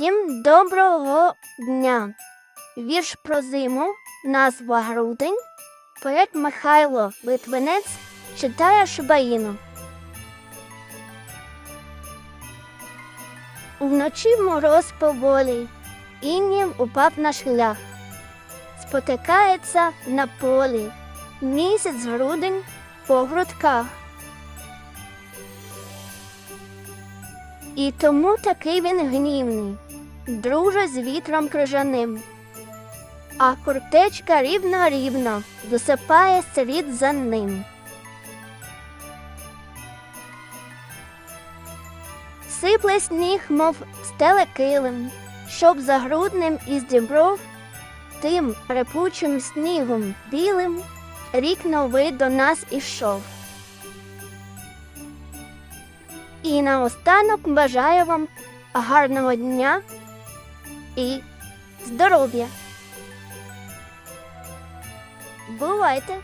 Усім доброго дня. Вірш про зиму, назва Грудень. Поет Михайло Литвинець читає Шибаїну. Вночі мороз поволі, іннім упав на шлях. Спотикається на полі, місяць грудень по грудках. І тому такий він гнівний, друже з вітром крижаним. А куртечка рівно-рівно досипає слід за ним. Сипле сніг, мов стеле килим, щоб за грудним із дібров тим репучим снігом білим рік новий до нас ішов. І наостанок бажаю вам гарного дня і здоров'я. Бувайте!